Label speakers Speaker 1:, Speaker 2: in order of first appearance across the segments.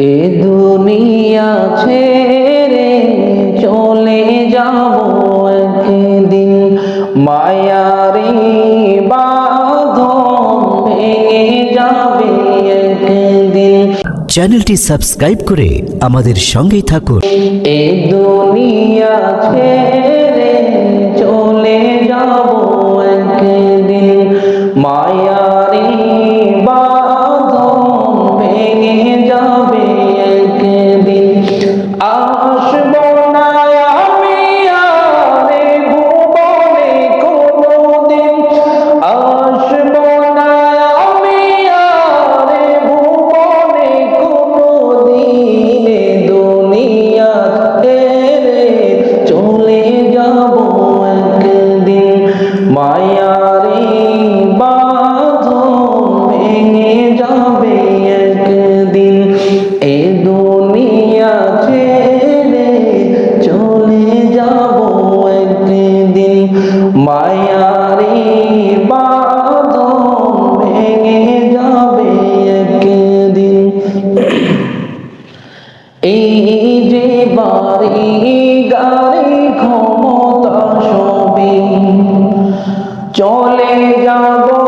Speaker 1: এ দুনিয়া ছেড়ে চলে যাব একদিন। মায়ারে
Speaker 2: চ্যানেলটি সাবস্ক্রাইব করে আমাদের সঙ্গেই থাকুন।
Speaker 1: এ দুনিয়া ছেড়ে চলে যাব একদিন। মায়া দিন মায়ারি ভেঙে যাবে একদিন। এই যে বাড়ি গাড়ি ক্ষমতা সবই চলে যাব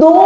Speaker 1: do